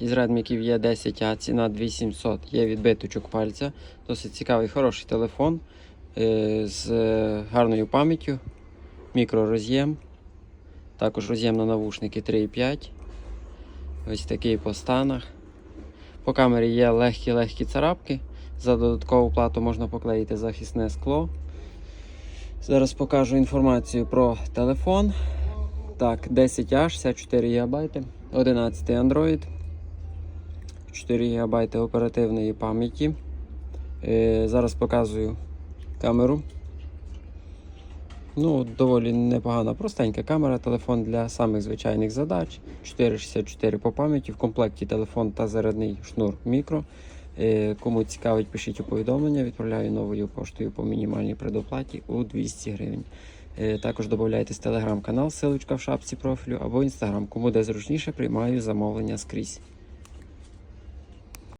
Із редміків є 10А, ціна 2700, є відбиточок пальця. Досить цікавий, хороший телефон е, з е, гарною пам'яттю, мікророз'єм. Також роз'єм на навушники 3,5. Ось такий по станах. По камері є легкі-легкі царапки. За додаткову плату можна поклеїти захисне скло. Зараз покажу інформацію про телефон. Так, 10А, 64 ГБ, 11 Android, 4 ГБ оперативної пам'яті. Е, зараз показую камеру. Ну, доволі непогана, простенька камера, телефон для самих звичайних задач. 464 по пам'яті. В комплекті телефон та зарядний шнур мікро. Е, Кому цікавить, пишіть у повідомлення. Відправляю новою поштою по мінімальній предоплаті у 200 гривень. Е, Також додайтесь телеграм-канал, силочка в шапці профілю або інстаграм. Кому де зручніше, приймаю замовлення скрізь.